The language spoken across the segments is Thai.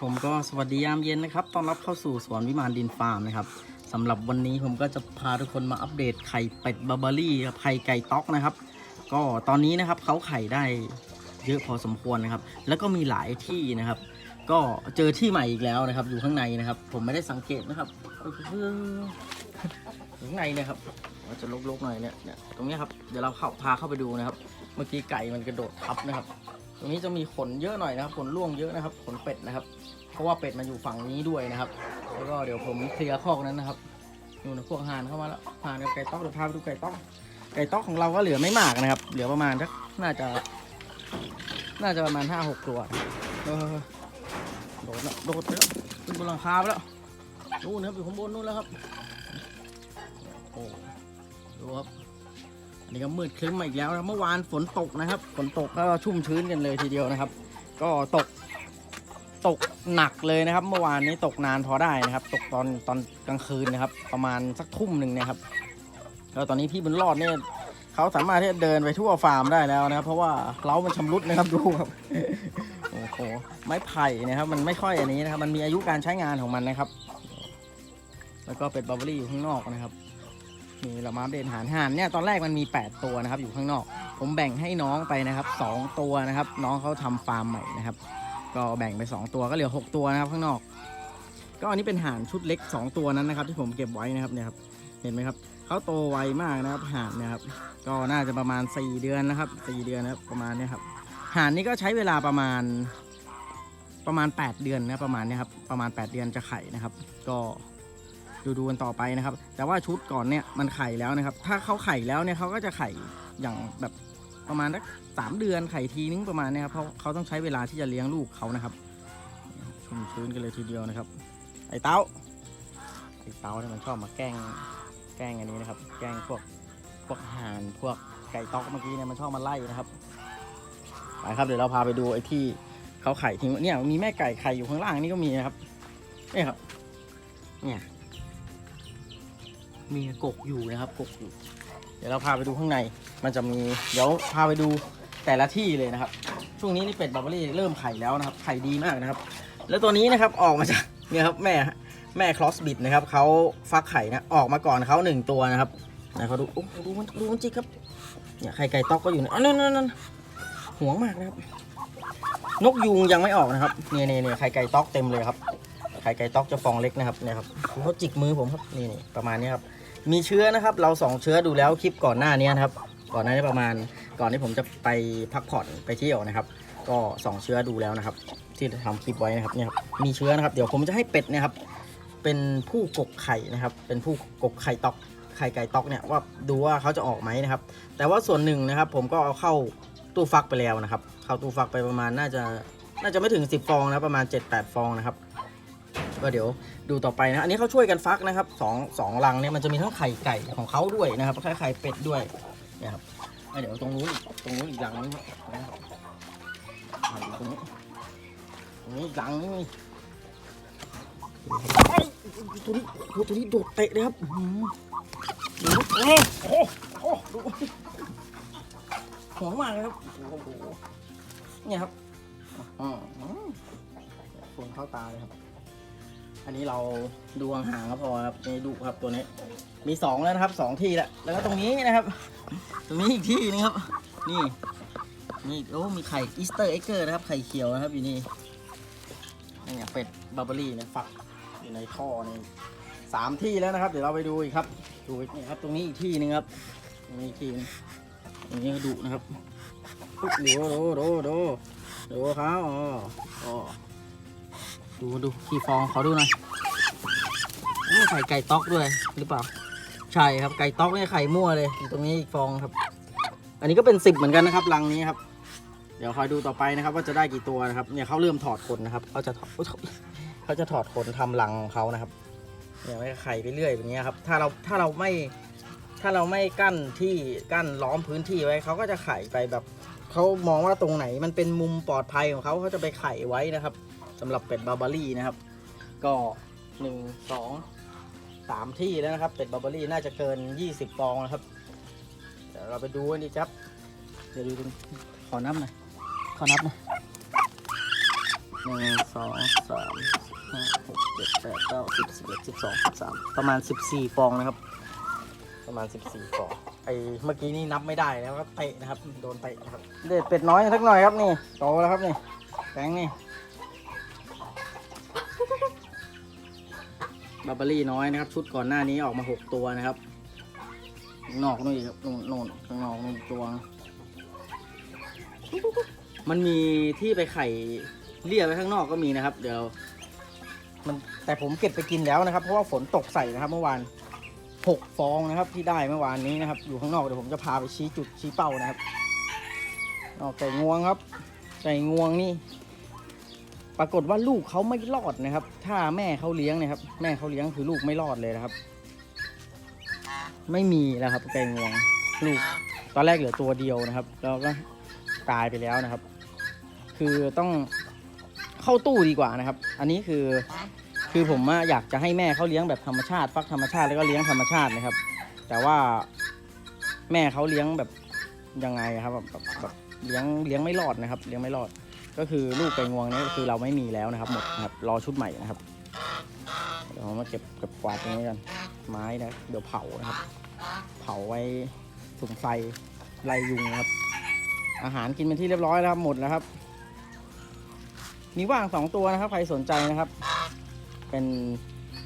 ผมก็สวัสดียามเย็นนะครับ ต้อนรับเข้าสู่สวนวิมานดินฟาร์มนะครับสำหรับวันนี้ผมก็จะพาทุกคนมาอัปเดตไข่เป็ดบาร์บารี่กับไข่ไก่ต๊อกนะครับ ก็ตอนนี้นะครับเขาไข่ได้เยอะพอสมควรนะครับ แล้วก็มีหลายที่นะครับ ก็เจอที่ใหม่อีกแล้วนะครับ อยู่ข้างในนะครับ ผมไม่ได้สังเกตนะครับข้างในนะครับเราจะลกๆหน่อยเนี่ยเนี่ยตรงเนี้ยครับเดี๋ยวเราเข้าพาเข้าไปดูนะครับ เมื่อกี้ไก่มันกระโดดทับนะครับ ตรงนี้จะมีขนเยอะหน่อยนะครับขนร่วงเยอะนะครับ ขนเป็ดนะครับ เพราะว่าเป็ดมันอยู่ฝั่งนี้ด้วยนะครับ แล้วก็เดี๋ยวผมเคลียร์คอกนั้นนะครับนู่นะพวกห่านเข้ามาแล้วห่านกับไก่ต๊อกเดี๋ยวพาไปดูไก่ต๊อกไก่ต๊อกของเราก็เหลือไม่มากนะครับ เหลือประมาณสักน่าจะ น่าจะประมาณห้าหกตัวเออโดดแล้วโดดไปแล้วขึ้นบนหลังคาไปแล้วนู่นะครับอยู่ข้างบนนู่นแล้วครับโอ้ดูครับ อันนี้ก็มืดครึ้มมาอีกแล้วนะเมื่อวานฝนตกนะครับ ฝนตกก็ชุ่มชื้นกันเลยทีเดียวนะครับ ก็ตกตกหนักเลยนะครับ เมื่อวานนี้ตกนานพอได้นะครับ ตกตอนตอนกลางคืนนะครับ ประมาณสักทุ่มหนึ่งนะครับแล้วตอนนี้พี่บุญรอดเนี่ยเขาสามารถที่จะเดินไปทั่วฟาร์มได้แล้วนะครับ เพราะว่าเล้ามันชำรุดนะครับดูครับโอ้โหไม้ไผ่นะครับ มันไม่ค่อยอันนี้นะครับ มันมีอายุการใช้งานของมันนะครับ แล้วก็เป็ดบาร์เบอรี่อยู่ข้างนอกนะครับ นี่เรามาอัปเดตหารห่านเนี่ยตอนแรกมันมี 8 ตัวนะครับ อยู่ข้างนอก ผมแบ่งให้น้องไปนะครับ 2 ตัวนะครับ น้องเขาทำฟาร์มใหม่นะครับ ก็แบ่งไป 2 ตัวก็เหลือ 6 ตัวนะครับ ข้างนอก ก็อันนี้เป็นหานชุดเล็ก 2 ตัวนั้นนะครับ ที่ผมเก็บไว้นะครับเนี่ยครับเห็นไหมครับเขาโตไวมากนะครับหานเนะครับ ก็น่าจะประมาณ 4 เดือนนะครับ4เดือนนะครับประมาณนี้ครับหานนี้ก็ใช้เวลาประมาณประมาณ 8 เดือนนะประมาณนี้ครับประมาณ 8 เดือนจะไข่นะครับ ก็ ดูดูกันต่อไปนะครับ แต่ว่าชุดก่อนเนี่ยมันไข่แล้วนะครับ ถ้าเขาไข่แล้วเนี่ยเขาก็จะไข่อย่างแบบประมาณสักสามเดือนไข่ทีนึงประมาณนี้ครับเพราะเขาต้องใช้เวลาที่จะเลี้ยงลูกเขานะครับชุ่มชื้นกันเลยทีเดียวนะครับ ไอ้เต้าไอ้เต้าเนี่ยมันชอบมาแกล้งแกล้งอันนี้นะครับ แกล้งพวกพวกห่านพวกไก่ต๊อกเมื่อกี้เนี่ยมันชอบมาไล่นะครับไปครับเดี๋ยวเราพาไปดูไอ้ที่เขาไข่ทิ้งเนี่ยมีแม่ไก่ไข่อยู่ข้างล่างนี่ก็มีนะครับนี่ครับเนี่ย มีกกอยู่นะครับกกอยู่ เดี๋ยวเราพาไปดูข้างใน มันจะมีเดี๋ยวพาไปดูแต่ละที่เลยนะครับ ช่วงนี้นี่เป็ดบาร์เบอรี่เริ่มไข่แล้วนะครับไข่ดีมากนะครับ แล้วตัวนี้นะครับออกมาจากเนี่ยครับแม่แม่คลอสบิดนะครับเขาฟักไข่นะออกมาก่อนเขาหนึ่งตัวนะครับนะเขาดูโอ้ดูมันดูมันจิกครับเนี่ยไข่ไก่ตอกก็อยู่นะอ๋อนั่นนั่นห่วงมากนะครับ นกยูงยังไม่ออกนะครับเนี่ยเนี่ยเนี่ยไข่ไก่ตอกเต็มเลยครับไข่ไก่ตอกจะฟองเล็กนะครับเนี่ยครับเขาจิกมือผมครับนี่นี่ประมาณนี้ครับ มีเชื้อนะครับ เราสองเชื้อดูแล้วคลิปก่อนหน้านี้นะครับ ก่อนหน้านี้ประมาณ ก่อนที่ผมจะไปพักผ่อนไปเที่ยวนะครับ ก็สองเชื้อดูแล้วนะครับ ที่ทำคลิปไว้นะครับเนี่ยครับมีเชื้อนะครับ เดี๋ยวผมจะให้เป็ดเนะครับ เป็นผู้กกไข่นะครับ เป็นผู้กกไข่ตอกไข่ไก่ตอกเนี่ยว่าดูว่าเขาจะออกไหมนะครับ แต่ว่าส่วนหนึ่งนะครับ ผมก็เอาเข้าตู้ฟักไปแล้วนะครับ เข้าตู้ฟักไปประมาณน่าจะน่าจะไม่ถึง 10 ฟองนะประมาณ 7-8 ฟองนะครับ ก็เดี๋ยวดูต่อไปนะอันนี้เขาช่วยกันฟักนะครับสองสองรังเนี่ยมันจะมีทั้งไข่ไก่ของเขาด้วยนะครับไข่ไข่เป็ดด้วยนี่ครับเดี๋ยวตรงนู้นตรงนู้นอีกรังนึงนะครับตรงนี้ตรงนี้อีกรังนึงเอ้ยตัวนี้โอ้ตัวนี้โดดเตะเลยครับดูโอ้โหโอ้โหดูห่วงมากเลยครับโอ้โหเนี่ยครับอืมอืมฝุ่นเข้าตาเลยครับ อันนี้เราดูห่างๆก็พอครับนี่ดุครับตัวนี้ มีสองแล้วนะครับสองที่แล้วแล้วก็ตรงนี้นะครับ ตรงนี้อีกที่นึงครับ นี่ นี่โอ้มีไข่อีสเตอร์เอ็กเกอร์นะครับ ไข่เขียวนะครับอยู่นี่นี่เป็ดบาร์เบอรี่เนี่ยฝักอยู่ในท่อนี่สามที่แล้วนะครับ เดี๋ยวเราไปดูอีกครับ ดูอีกนี่ครับตรงนี้อีกที่นึงครับตรงนี้อีกที่นึงตรงนี้ก็ดุนะครับอุ๊ยดูดูดูดูดูเขาอ๋ออ๋อ ดูดูขี้ฟองขอดูหน่อยนี่ไข่ไก่ต๊อกด้วยหรือเปล่า ใช่ครับไก่ต๊อกเนี่ยไข่มั่วเลยอยู่ตรงนี้อีกฟองครับ อันนี้ก็เป็นสิบเหมือนกันนะครับรังนี้ครับ เดี๋ยวคอยดูต่อไปนะครับ ว่าจะได้กี่ตัวนะครับ เนี่ยเขาเริ่มถอดขนนะครับเขาจะถอดเขาจะถอดขนทำรังของเขานะครับเนี่ยไม่ไข่ไปเรื่อยแบบนี้ครับ ถ้าเราถ้าเราไม่ถ้าเราไม่กั้นที่กั้นล้อมพื้นที่ไว้เขาก็จะไข่ไปแบบเขามองว่าตรงไหนมันเป็นมุมปลอดภัยของเขาเขาจะไปไข่ไว้นะครับ สำหรับเป็ดบาร์บารี่นะครับ ก็หนึ่งสองสามที่แล้วนะครับ เป็ดบาร์บารี่น่าจะเกิน20ฟองนะครับ เดี๋ยวเราไปดูกันดีครับ เดี๋ยวดูดูขอนับหน่อยขอนับหน่อยหนึ่งสองสามห้าหกเจ็ดแปดเก้าสิบสิบเอ็ดสิบสองสิบสามประมาณสิบสี่ฟองนะครับ ประมาณสิบสี่ฟองไอเมื่อกี้นี่นับไม่ได้แล้วก็เตะนะครับ โดนเตะนะครับ เด็ดเป็ดน้อยสักหน่อยครับนี่โตแล้วครับนี่แตงนี่ บาร์บารี่น้อยนะครับ ชุดก่อนหน้านี้ออกมาหกตัวนะครับนอกนู่นอีกครับนู่นนู่นนอกนู่นอีกตัว มันมีที่ไปไข่เลี่ยไว้ข้างนอกก็มีนะครับ เดี๋ยว มันแต่ผมเก็บไปกินแล้วนะครับ เพราะว่าฝนตกใส่นะครับ เมื่อวานหกฟองนะครับ ที่ได้เมื่อวานนี้นะครับ อยู่ข้างนอกเดี๋ยวผมจะพาไปชี้จุดชี้เป้านะครับนอกไก่งวงครับไก่งวงนี่ ปรากฏว่าลูกเขาไม่รอดนะครับ ถ้าแม่เขาเลี้ยงนะครับ แม่เขาเลี้ยงคือลูกไม่รอดเลยนะครับ ไม่มีแล้วครับไก่งวงลูก ตอนแรกเหลือตัวเดียวนะครับ แล้วก็ตายไปแล้วนะครับ คือต้องเข้าตู้ดีกว่านะครับ อันนี้คือคือผมอยากจะให้แม่เขาเลี้ยงแบบธรรมชาติ ฟักธรรมชาติแล้วก็เลี้ยงธรรมชาตินะครับ แต่ว่าแม่เขาเลี้ยงแบบยังไงครับแบบแบบเลี้ยงเลี้ยงไม่รอดนะครับ เลี้ยงไม่รอด ก็คือลูกไก่งวงนี่ก็คือเราไม่มีแล้วนะครับหมดนะครับรอชุดใหม่นะครับเดี๋ยวมาเก็บเก็บกวาดตรงนี้กันไม้นะเดี๋ยวเผานะครับ เผาไว้สุมไฟไล่ยุงนะครับ อาหารกินเป็นที่เรียบร้อยแล้วครับหมดแล้วครับ มีว่างสองตัวนะครับใครสนใจนะครับ เป็น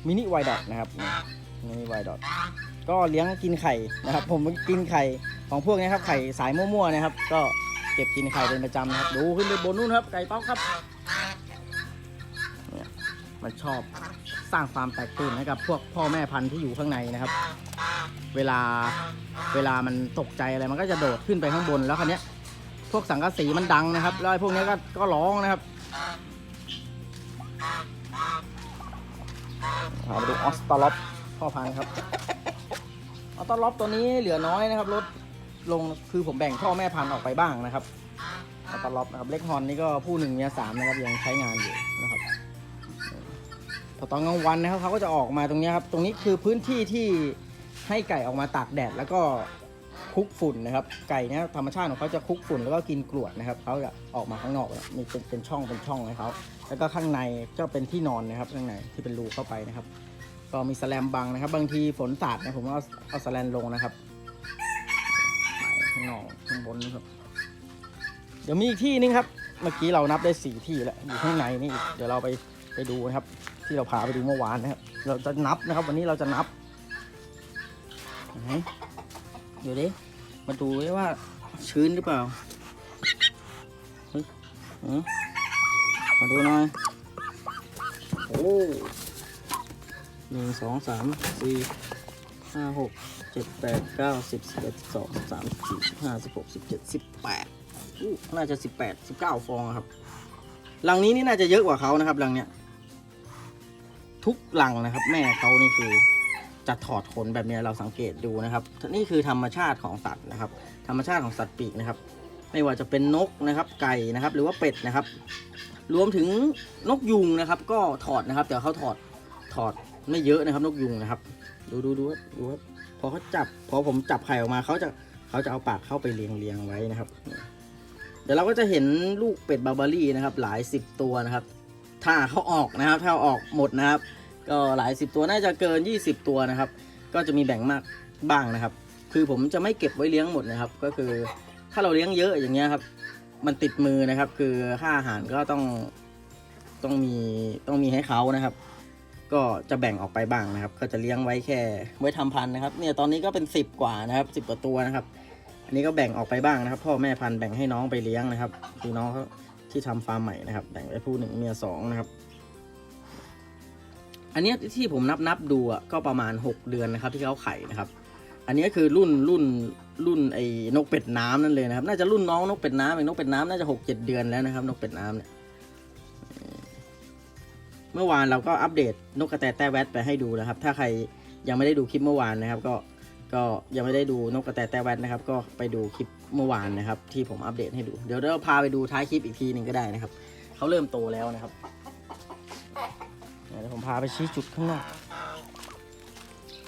มินิไวดอทนะครับมินิไวดอทก็เลี้ยงกินไข่นะครับ ผมกินไข่ของพวกนี้ครับไข่สายมั่วๆนะครับ ก็ เก็บกินไข่เป็นประจำนะครับ ดูขึ้นไปบนนู้นครับ ไก่ป๊อกครับเนี่ยมันชอบสร้างความแตกตื่นให้กับ พวกพ่อแม่พันธุ์ที่อยู่ข้างในนะครับ เวลาเวลามันตกใจอะไรมันก็จะโดดขึ้นไปข้างบนแล้วคันนี้ย พวกสังกะสีมันดังนะครับ แล้วไอ้พวกนี้ก็ก็ร้องนะครับเอามาดูออสตาล็อปพ่อพันธุ์ครับออสตาล็อปตัวนี้เหลือน้อยนะครับลด ลงคือผมแบ่งพ่อแม่พันธุ์ออกไปบ้างนะครับออสตล็อปนะครับเล็กฮอนนี่ก็ผู้หนึ่งเมียสามนะครับยังใช้งานอยู่นะครับพอตอนกลางวันนะครับเขาก็จะออกมาตรงนี้ครับ ตรงนี้คือพื้นที่ที่ให้ไก่ออกมาตากแดดแล้วก็คุกฝุ่นนะครับ ไก่เนี่ยธรรมชาติของเขาจะคุกฝุ่นแล้วก็กินกรวดนะครับเขาจะออกมาข้างนอกมีเป็นเป็นช่องเป็นช่องให้เขาแล้วก็ข้างในก็เป็นที่นอนนะครับข้างในที่เป็นรูเข้าไปนะครับ ก็มีสแลมบังนะครับ บางทีฝนสาดนี่ยผมก็เอาเอาสแลนลงนะครับ ข้างนอกข้างบนนะครับ เดี๋ยวมีอีกที่นึงครับ เมื่อกี้เรานับได้สี่ที่แล้วอยู่ข้างในนี่อีกเดี๋ยวเราไปไปดูนะครับ ที่เราพาไปดูเมื่อวานนะครับ เราจะนับนะครับ วันนี้เราจะนับเดี๋ยวดิมาดูว่าชื้นหรือเปล่าอมาดูหน่อยโอ้หนึ่งสองสามสี่ห้าหก เจ็ดแปดเก้าสิบสิบเอ็ดสองสามสี่ห้าสิบหกสิบเจ็ดสิบแปดน่าจะสิบแปดสิบเก้าฟองครับหลังนี้นี่น่าจะเยอะกว่าเขานะครับหลังเนี้ย ทุกหลังนะครับ แม่เขานี่คือจะถอดขนแบบนี้เราสังเกตดูนะครับนี่คือธรรมชาติของสัตว์นะครับ ธรรมชาติของสัตว์ปีกนะครับ ไม่ว่าจะเป็นนกนะครับ ไก่นะครับ หรือว่าเป็ดนะครับ รวมถึงนกยุงนะครับ ก็ถอดนะครับแต่เขาถอดถอดไม่เยอะนะครับ นกยุงนะครับ ดูดูดูดู พอเขาจับพอผมจับไข่ออกมาเขาจะเขาจะเอาปากเข้าไปเลียงเลียงไว้นะครับ เดี๋ยวเราก็จะเห็นลูกเป็ดบาร์บารี่นะครับ หลายสิบตัวนะครับ ถ้าเขาออกนะครับ ถ้าอาออกหมดนะครับ ก็หลายสิบตัวน่าจะเกิน 20 ตัวนะครับ ก็จะมีแบ่งมากบ้างนะครับ คือผมจะไม่เก็บไว้เลี้ยงหมดนะครับ ก็คือถ้าเราเลี้ยงเยอะอย่างเงี้ยครับมันติดมือนะครับ คือค่าอาหารก็ต้องต้องมีต้องมีให้เขานะครับ ก็จะแบ่งออกไปบ้างนะครับ ก็จะเลี้ยงไว้แค่ไว้ทำพันธุ์นะครับ เนี่ยตอนนี้ก็เป็น 10 กว่านะครับ 10กว่าตัวนะครับ อันนี้ก็แบ่งออกไปบ้างนะครับ พ่อแม่พันธุ์แบ่งให้น้องไปเลี้ยงนะครับคือน้องเขาที่ทำฟาร์มใหม่นะครับ แบ่งไว้ผู้หนึ่งเมียสองนะครับ อันนี้ที่ผมนับนับดูอะก็ประมาณ 6 เดือนนะครับ ที่เขาไข่นะครับ อันนี้คือรุ่นรุ่นรุ่นไอ้นกเป็ดน้ำนั่นเลยนะครับ น่าจะรุ่นน้องนกเป็ดน้ำไอ้นกเป็ดน้ำน่าจะหกเจ็ดเดือนแล้วนะครับ นกเป็ดน้ำเนี่ย เมื่อวานเราก็อัปเดตนกกระแตแต้แวดไปให้ดูนะครับ ถ้าใครยังไม่ได้ดูคลิปเมื่อวานนะครับ ก็ก็ยังไม่ได้ดูนกกระแตแต้แวดนะครับ ก็ไปดูคลิปเมื่อวานนะครับ ที่ผมอัปเดตให้ดู เดี๋ยวเราพาไปดูท้ายคลิปอีกทีหนึ่งก็ได้นะครับเขาเริ่มโตแล้วนะครับเดี๋ยวผมพาไปชี้จุดข้างนอก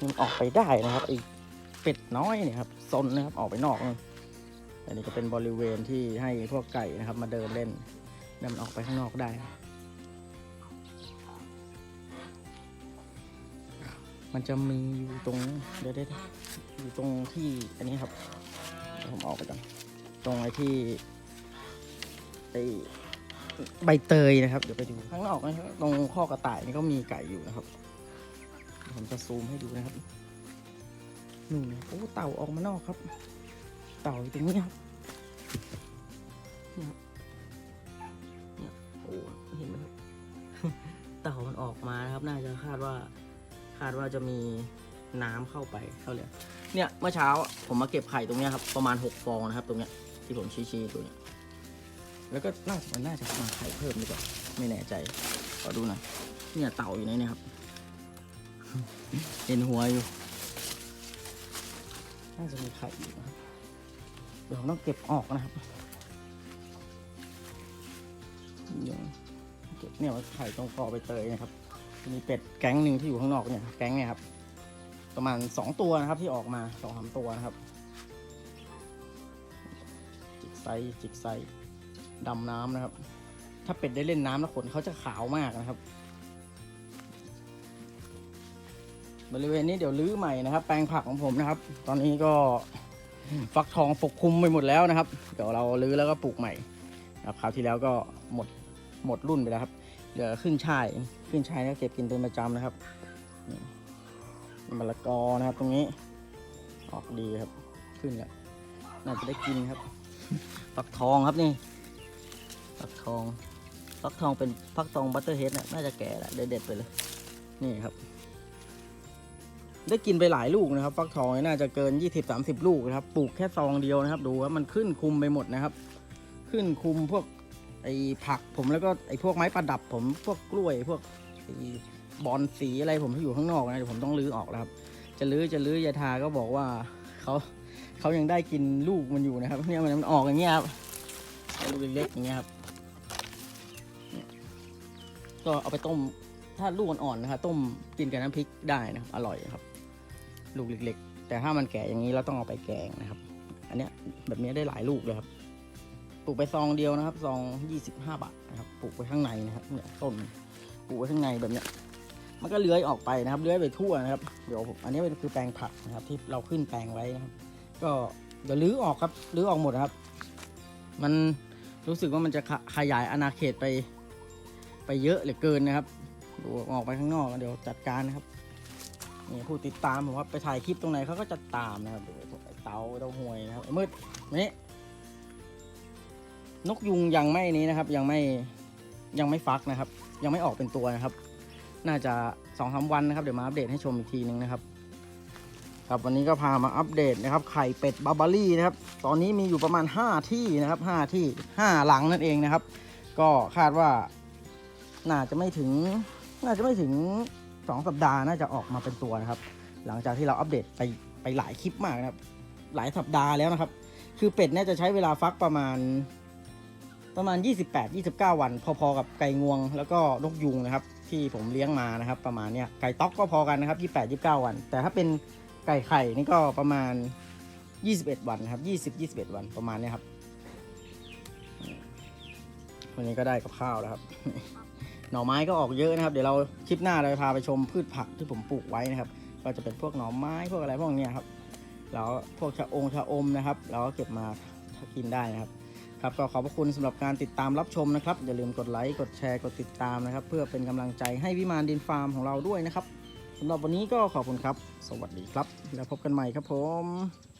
มันออกไปได้นะครับไอ้เป็ดน้อยเนี่ยครับซนนะครับออกไปนอกนอันนี้ก็เป็นบริเวณที่ให้พวกไก่นะครับ มาเดินเล่นแล้วมันออกไปข้างนอกได้ มันจะมีอยู่ตรงเดี๋ยวได้อยู่ตรงที่อันนี้ครับเดี๋ยวผมออกไปก่อนตรงไอ้ที่ไอใบเตยนะครับ เดี๋ยวไปดูข้างนอกนะครับตรงข้อกระต่ายนี่ก็มีไก่อยู่นะครับผมจะซูมให้ดูนะครับนู่นโอ้เต่าออกมานอกครับ เต่าอยู่ตรงนี้ครับเนี่ยครับเนี่ยโอ้เห็นไหมครับ เต่ามันออกมานะครับ น่าจะคาดว่า คาดว่าจะมีน้ำเข้าไปเข้าเลยเนี่ยเมื่อเช้าผมมาเก็บไข่ตรงเนี้ยครับประมาณหกฟองนะครับ ตรงเนี้ยที่ผมชี้ๆตัวเนี้ยแล้วก็น่าจะมันน่าจะมาไข่เพิ่มดีกว่าไม่แน่ใจขอดูหน่อยเนี่ยเต่าอยู่ในนี้ครับ เห็นหัวอยู่ น่าจะมีไข่อยู่นะครับเดี๋ยวผมต้องเก็บออกนะครับเดี๋ยวเก็บเนี่ยไข่ตรงกอใบเตยนะครับ มีเป็ดแก๊งหนึ่งที่อยู่ข้างนอกเนี่ยแก๊งเนี่ยครับ ประมาณสองตัวนะครับที่ออกมาสองสามตัวนะครับ จิกไซจิกไซดำน้ำนะครับ ถ้าเป็ดได้เล่นน้ำแล้วขนเขาจะขาวมากนะครับ บริเวณนี้เดี๋ยวรื้อใหม่นะครับ แปลงผักของผมนะครับ ตอนนี้ก็ฟักทองปกคลุมไปหมดแล้วนะครับ เดี๋ยวเรารื้อแล้วก็ปลูกใหม่นะครับคราวที่แล้วก็หมดหมดรุ่นไปแล้วครับ เหลือขึ้นช่ายขึ้นช่ายก็เก็บกินเป็นประจำนะครับมะละกอนะครับตรงนี้ ออกดีครับ ขึ้นแล้วน่าจะได้กินครับฟักทองครับนี่ฟักทองฟักทองเป็นฟักทองบัตเตอร์เฮดน่ะน่าจะแก่แล้วเด็ดๆไปเลย นี่ครับ ได้กินไปหลายลูกนะครับ ฟักทองน่าจะเกิน 20-30 ลูกนะครับ ปลูกแค่ซองเดียวนะครับ ดูว่ามันขึ้นคุมไปหมดนะครับ ขึ้นคุมพวก ไอ้ผักผมแล้วก็ไอ้พวกไม้ประดับผมพวกกล้วยพวกไอ้บอนสีอะไรผมที่อยู่ข้างนอกนะเดี๋ยวผมต้องรื้อออกแล้วครับ จะรื้อจะรื้อยายทาก็บอกว่าเขาเขายังได้กินลูกมันอยู่นะครับเนี่ยมันออกอย่างเงี้ยครับลูกเล็กๆอย่างเงี้ยครับก็เอาไปต้มถ้าลูกอ่อนๆนะครับต้มกินกับน้ำพริกได้นะครับ อร่อยครับ ลูกเล็กๆ แต่ถ้ามันแก่อย่างนี้เราต้องเอาไปแกงนะครับ อันเนี้ยแบบนี้ได้หลายลูกเลยครับ ปลูกไปซองเดียวนะครับซองยี่สิบห้าบาทนะครับปลูกไว้ข้างในนะครับเนี่ยต้นปลูกไว้ข้างในแบบเนี้ยมันก็เลื้อยออกไปนะครับเลื้อยไปทั่วนะครับเดี๋ยวผมอันนี้เป็นคือแปลงผักนะครับ ที่เราขึ้นแปลงไว้นะครับ ก็เดี๋ยวรื้อออกครับรื้อออกหมดครับ มันรู้สึกว่ามันจะขยายอาณาเขตไป ไปเยอะเหลือเกินนะครับดูออกไปข้างนอกเดี๋ยวจัดการนะครับนี่ผู้ติดตามผมว่าไปถ่ายคลิปตรงไหนเขาก็จะตามนะครับดูไอ้เตาเตาหวยนะครับไอ้มืดนี่ นกยุงยังไม่นี้นะครับ ยังไม่ยังไม่ฟักนะครับ ยังไม่ออกเป็นตัวนะครับ น่าจะสองสาวันนะครับ เดี๋ยวมาอัปเดตให้ชมอีกทีนึงนะครับ ครับวันนี้ก็พามาอัปเดตนะครับ ไข่เป็ดบาบารี่นะครับ ตอนนี้มีอยู่ประมาณ 5 ที่นะครับ5ที่5หลังนั่นเองนะครับ ก็คาดว่าน่าจะไม่ถึง น่าจะไม่ถึง 2 สัปดาห์น่าจะออกมาเป็นตัวนะครับ หลังจากที่เราอัปเดตไปไปหลายคลิปมากนะครับ หลายสัปดาห์แล้วนะครับ คือเป็ดเนี่ยจะใช้เวลาฟักประมาณ ประมาณ 28-29 วัน พอๆกับไก่งวงแล้วก็นกยุงนะครับ ที่ผมเลี้ยงมานะครับ ประมาณเนี้ยไก่ต๊อกก็พอกันนะครับ28-29 วัน แต่ถ้าเป็นไก่ไข่นี่ก็ประมาณ 21 วันนะครับ20-21 วันประมาณนี้ครับวันนี้ก็ได้กับข้าวแล้วครับ หน่อไม้ก็ออกเยอะนะครับ เดี๋ยวเราคลิปหน้าเราจะพาไปชมพืชผักที่ผมปลูกไว้นะครับ ก็จะเป็นพวกหน่อไม้พวกอะไรพวกนี้ครับ แล้วพวกชะองชะอมนะครับ เราก็เก็บมากินได้นะครับ ครับก็ขอบพระคุณสำหรับการติดตามรับชมนะครับ อย่าลืมกดไลค์กดแชร์กดติดตามนะครับ เพื่อเป็นกำลังใจให้วิมานดินฟาร์มของเราด้วยนะครับสำหรับวันนี้ก็ขอบคุณครับ สวัสดีครับ แล้วพบกันใหม่ครับผม